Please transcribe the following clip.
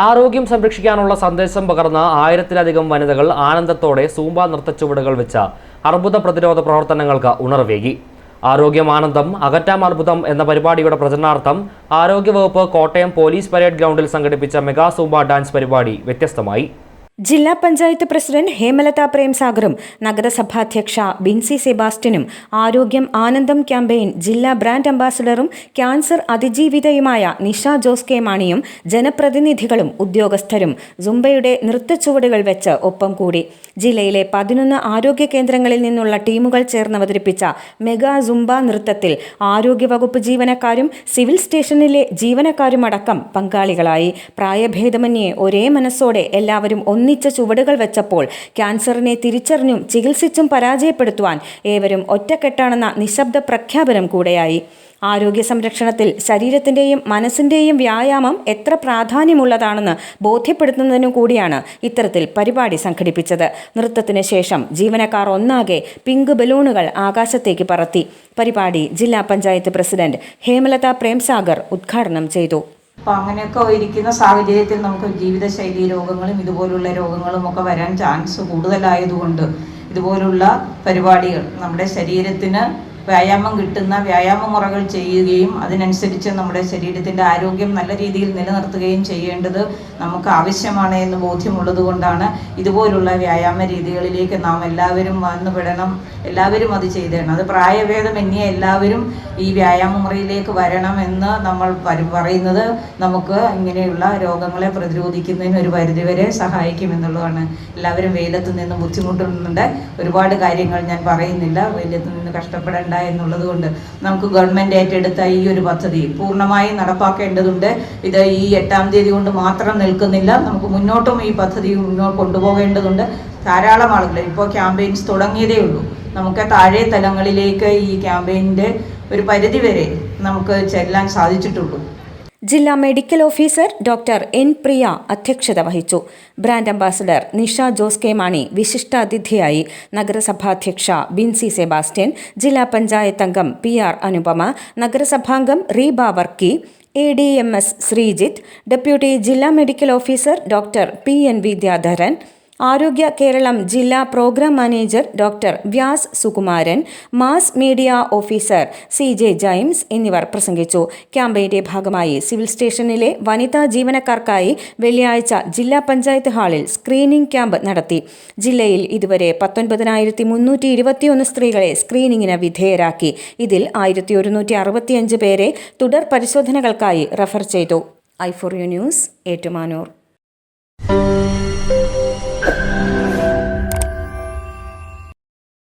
ആരോഗ്യം സംരക്ഷിക്കാനുള്ള സന്ദേശം പകർന്ന ആയിരത്തിലധികം വനിതകൾ ആനന്ദത്തോടെ സൂമ്പ നൃത്തച്ചുവടുകൾ വെച്ച അർബുദ പ്രതിരോധ പ്രവർത്തനങ്ങൾക്ക് ഉണർവേകി. ആരോഗ്യം ആനന്ദം അകറ്റാം അർബുദം എന്ന പരിപാടിയുടെ പ്രചരണാർത്ഥം ആരോഗ്യവകുപ്പ് കോട്ടയം പോലീസ് പരേഡ് ഗ്രൗണ്ടിൽ സംഘടിപ്പിച്ച മെഗാ സൂമ്പ ഡാൻസ് പരിപാടി വ്യത്യസ്തമായി. ജില്ലാ പഞ്ചായത്ത് പ്രസിഡന്റ് ഹേമലത പ്രേംസാഗറും നഗരസഭാധ്യക്ഷ ബിൻസി സെബാസ്റ്റ്യനും ആരോഗ്യം ആനന്ദം ക്യാമ്പയിൻ ജില്ലാ ബ്രാൻഡ് അംബാസഡറും ക്യാൻസർ അതിജീവിതയുമായ നിഷ ജോസ് കെ മാണിയും ജനപ്രതിനിധികളും ഉദ്യോഗസ്ഥരും സുംബയുടെ നൃത്തച്ചുവടുകൾ വെച്ച് ഒപ്പം കൂടി. ജില്ലയിലെ പതിനൊന്ന് ആരോഗ്യ കേന്ദ്രങ്ങളിൽ നിന്നുള്ള ടീമുകൾ ചേർന്ന് അവതരിപ്പിച്ച മെഗാ സുംബ നൃത്തത്തിൽ ആരോഗ്യവകുപ്പ് ജീവനക്കാരും സിവിൽ സ്റ്റേഷനിലെ ജീവനക്കാരുമടക്കം പങ്കാളികളായി. പ്രായഭേദമന്യേ ഒരേ മനസ്സോടെ എല്ലാവരും ഒന്നിച്ച ചുവടുകൾ വെച്ചപ്പോൾ ക്യാൻസറിനെ തിരിച്ചറിഞ്ഞും ചികിത്സിച്ചും പരാജയപ്പെടുത്തുവാൻ ഏവരും ഒറ്റക്കെട്ടാണെന്ന നിശബ്ദ പ്രഖ്യാപനം കൂടെയായി. ആരോഗ്യ സംരക്ഷണത്തിൽ ശരീരത്തിന്റെയും മനസ്സിന്റെയും വ്യായാമം എത്ര പ്രാധാന്യമുള്ളതാണെന്ന് ബോധ്യപ്പെടുത്തുന്നതിനു കൂടിയാണ് ഇത്തരത്തിൽ പരിപാടി സംഘടിപ്പിച്ചത്. നൃത്തത്തിന് ശേഷം ജീവനക്കാർ ഒന്നാകെ പിങ്ക് ബലൂണുകൾ ആകാശത്തേക്ക് പറത്തി. പരിപാടി ജില്ലാ പഞ്ചായത്ത് പ്രസിഡന്റ് ഹേമലത പ്രേംസാഗർ ഉദ്ഘാടനം ചെയ്തു. അപ്പോൾ അങ്ങനെയൊക്കെ ഇരിക്കുന്ന സാഹചര്യത്തിൽ നമുക്ക് ജീവിതശൈലി രോഗങ്ങളും ഇതുപോലുള്ള രോഗങ്ങളും ഒക്കെ വരാൻ ചാൻസ് കൂടുതലായതുകൊണ്ട് ഇതുപോലുള്ള പരിപാടികൾ നമ്മുടെ ശരീരത്തിന് വ്യായാമം കിട്ടുന്ന വ്യായാമ മുറകൾ ചെയ്യുകയും അതിനനുസരിച്ച് നമ്മുടെ ശരീരത്തിന്റെ ആരോഗ്യം നല്ല രീതിയിൽ നിലനിർത്തുകയും ചെയ്യേണ്ടത് നമുക്ക് ആവശ്യമാണ് എന്ന് ബോധ്യമുള്ളത് കൊണ്ടാണ് ഇതുപോലുള്ള വ്യായാമ രീതികളിലേക്ക് നാം എല്ലാവരും വന്നുപെടണം എല്ലാവരും അത് ചെയ്തേണം. അത് പ്രായഭേദമന്യേ എല്ലാവരും ഈ വ്യായാമ മുറിയിലേക്ക് വരണം എന്ന് നമ്മൾ പറയുന്നത് നമുക്ക് ഇങ്ങനെയുള്ള രോഗങ്ങളെ പ്രതിരോധിക്കുന്നതിന് ഒരു പരിധിവരെ സഹായിക്കുമെന്നുള്ളതാണ് എല്ലാവരും വെയിലത്ത് നിന്ന് ബുദ്ധിമുട്ടുന്നുണ്ട്. ഒരുപാട് കാര്യങ്ങൾ ഞാൻ പറയുന്നില്ല. വെയിലത്ത് നിന്ന് കഷ്ടപ്പെടേണ്ട എന്നുള്ളത് കൊണ്ട് നമുക്ക് ഗവൺമെന്റ് ഏറ്റെടുത്ത ഈ ഒരു പദ്ധതി പൂർണമായും നടപ്പാക്കേണ്ടതുണ്ട്. ഇത് ഈ എട്ടാം തീയതി കൊണ്ട് മാത്രം നിൽക്കുന്നില്ല. നമുക്ക് മുന്നോട്ടും ഈ പദ്ധതി മുന്നോട്ട് കൊണ്ടുപോകേണ്ടതുണ്ട്. ധാരാളം ആളുകൾ. ഇപ്പോൾ ക്യാമ്പയിൻസ് തുടങ്ങിയതേ ഉള്ളൂ. നമുക്ക് താഴെ തലങ്ങളിലേക്ക് ഈ ക്യാമ്പയിന്റെ ഒരു പരിധി വരെ നമുക്ക് ചെല്ലാൻ സാധിച്ചിട്ടുള്ളൂ. ജില്ലാ medical officer doctor N Priya അധ്യക്ഷത വഹിച്ചു. Brand ambassador Nisha Jose K Mani വിശിഷ്ടാതിഥിയായി നഗരസഭാധ്യക്ഷ ബിൻസി സെബാസ്റ്റ്യൻ ജില്ലാ പഞ്ചായത്ത് അംഗം P R Anupama നഗരസഭാംഗം Reeba Varkey A D M S Sreejith deputy ജില്ലാ medical officer doctor P N Vidyadharan Arogya Keralam ജില്ലാ program manager doctor Vyas Sukumaran mass media officer C J James എന്നിവർ പ്രസംഗിച്ചു. ക്യാമ്പയിന്റെ ഭാഗമായി civil സ്റ്റേഷനിലെ വനിതാ ജീവനക്കാർക്കായി വെള്ളിയാഴ്ച ജില്ലാ പഞ്ചായത്ത് ഹാളിൽ സ്ക്രീനിംഗ് ക്യാമ്പ് നടത്തി. ജില്ലയിൽ ഇതുവരെ പത്തൊൻപതിനായിരത്തി മുന്നൂറ്റി ഇരുപത്തിയൊന്ന് സ്ത്രീകളെ സ്ക്രീനിങ്ങിന് വിധേയരാക്കി. ഇതിൽ ആയിരത്തി ഒരുന്നൂറ്റി അറുപത്തിയഞ്ച് പേരെ തുടർ പരിശോധനകൾക്കായി റഫർ ചെയ്തു. I for U news Ettumanoor.